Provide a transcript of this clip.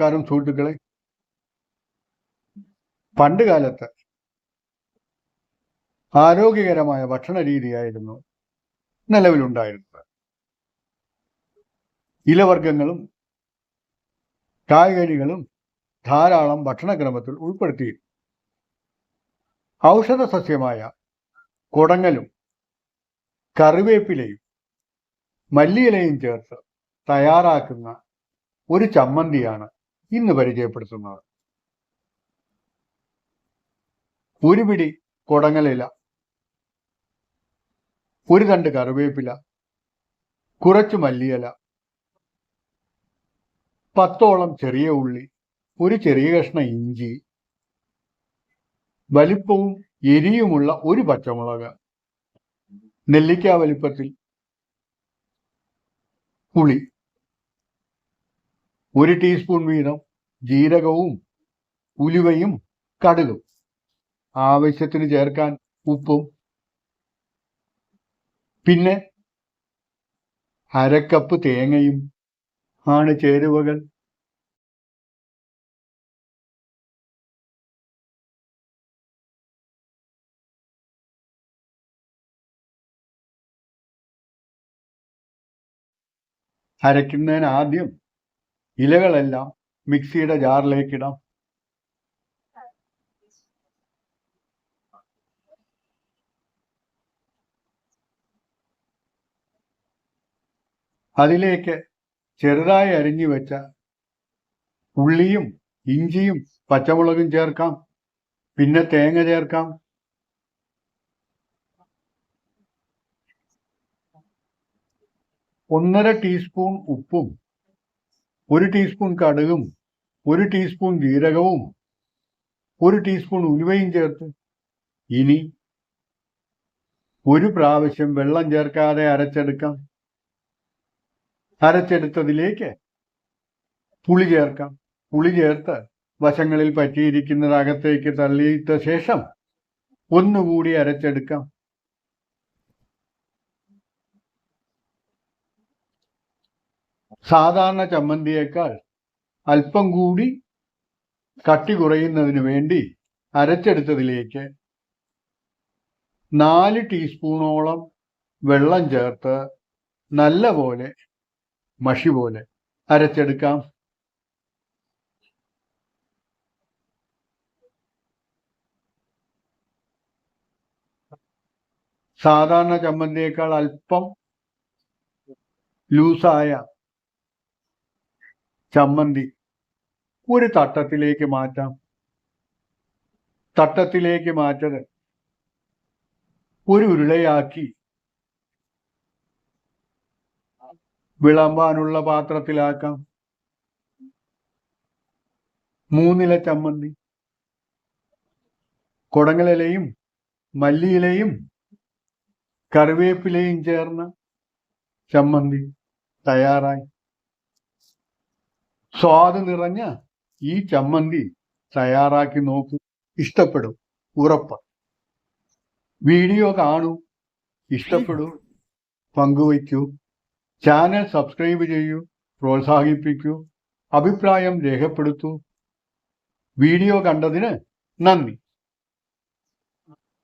കാരണം സുഹൃത്തുക്കളെ. പണ്ട് കാലത്ത് ആരോഗ്യകരമായ ഭക്ഷണ രീതിയായിരുന്നു നിലവിലുണ്ടായിരുന്നത്. ഇലവർഗങ്ങളും കായ്കനികളും ധാരാളം ഭക്ഷണക്രമത്തിൽ ഉൾപ്പെടുത്തി ഔഷധ സസ്യമായ കുടങ്ങലും കറിവേപ്പിലയും മല്ലിയിലയും ചേർത്ത് തയ്യാറാക്കുന്ന ഒരു ചമ്മന്തിയാണ് ഇന്ന് പരിചയപ്പെടുത്തുന്നത്. ഒരു പിടി കൊടങ്ങലില ഒരു തണ്ട് കറിവേപ്പില കുറച്ച് മല്ലിയില പത്തോളം ചെറിയ ഉള്ളി ഒരു ചെറിയ കഷ്ണം ഇഞ്ചി വലിപ്പവും എരിയുമുള്ള ഒരു പച്ചമുളക് നെല്ലിക്ക വലിപ്പത്തിൽ പുളി ഒരു ടീസ്പൂൺ വീതം ജീരകവും ഉലുവയും കടുകും. ആവശ്യത്തിന് ചേർക്കാൻ ഉപ്പും പിന്നെ അരക്കപ്പ് തേങ്ങയും ആണ് ചേരുവകൾ. അരയ്ക്കുന്നതിന് ആദ്യം ഇലകളെല്ലാം മിക്സിയുടെ ജാറിലേക്ക് ഇടാം അതിലേക്ക് ചെറുതായി അരിഞ്ഞു വെച്ച ഉള്ളിയും ഇഞ്ചിയും പച്ചമുളകും ചേർക്കാം. പിന്നെ തേങ്ങ ചേർക്കാം. ഒന്നര ടീസ്പൂൺ ഉപ്പും ഒരു ടീസ്പൂൺ കടുകും ഒരു ടീസ്പൂൺ ജീരകവും ഒരു ടീസ്പൂൺ ഉലുവയും ചേർത്ത് ഇനി ഒരു പ്രാവശ്യം വെള്ളം ചേർക്കാതെ അരച്ചെടുക്കാം. അരച്ചെടുത്തതിലേക്ക് പുളി ചേർക്കാം. പുളി ചേർത്ത് വശങ്ങളിൽ പറ്റിയിരിക്കുന്നത് അകത്തേക്ക് തള്ളിയിട്ട ശേഷം ഒന്നുകൂടി അരച്ചെടുക്കാം. സാധാരണ ചമ്മന്തിയേക്കാൾ അല്പം കൂടി കട്ടി കുറയുന്നതിന് വേണ്ടി അരച്ചെടുത്തതിലേക്ക് നാല് ടീസ്പൂണോളം വെള്ളം ചേർത്ത് നല്ല പോലെ മഷി പോലെ അരച്ചെടുക്കാം. സാധാരണ ചമ്മന്തിയേക്കാൾ അല്പം ലൂസായ ചമ്മന്തി ഒരു തട്ടത്തിലേക്ക് മാറ്റാം. തട്ടത്തിലേക്ക് മാറ്റത് ഒരു ഉരുളയാക്കി വിളമ്പാനുള്ള പാത്രത്തിലാക്കാം. മൂന്നില ചമ്മന്തി. കുടങ്ങളിലയും മല്ലിയിലയും കറിവേപ്പിലയും ചേർന്ന ചമ്മന്തി തയ്യാറായി. സ്വാദ് നിറഞ്ഞ ഈ ചമ്മന്തി തയ്യാറാക്കി നോക്കൂ. ഇഷ്ടപ്പെടും. ഉറപ്പ്. വീഡിയോ കാണൂ. ഇഷ്ടപ്പെടൂ. പങ്കുവയ്ക്കൂ. ചാനൽ സബ്സ്ക്രൈബ് ചെയ്യൂ. പ്രോത്സാഹിപ്പിക്കൂ. അഭിപ്രായം രേഖപ്പെടുത്തൂ. വീഡിയോ കണ്ടതിന് നന്ദി.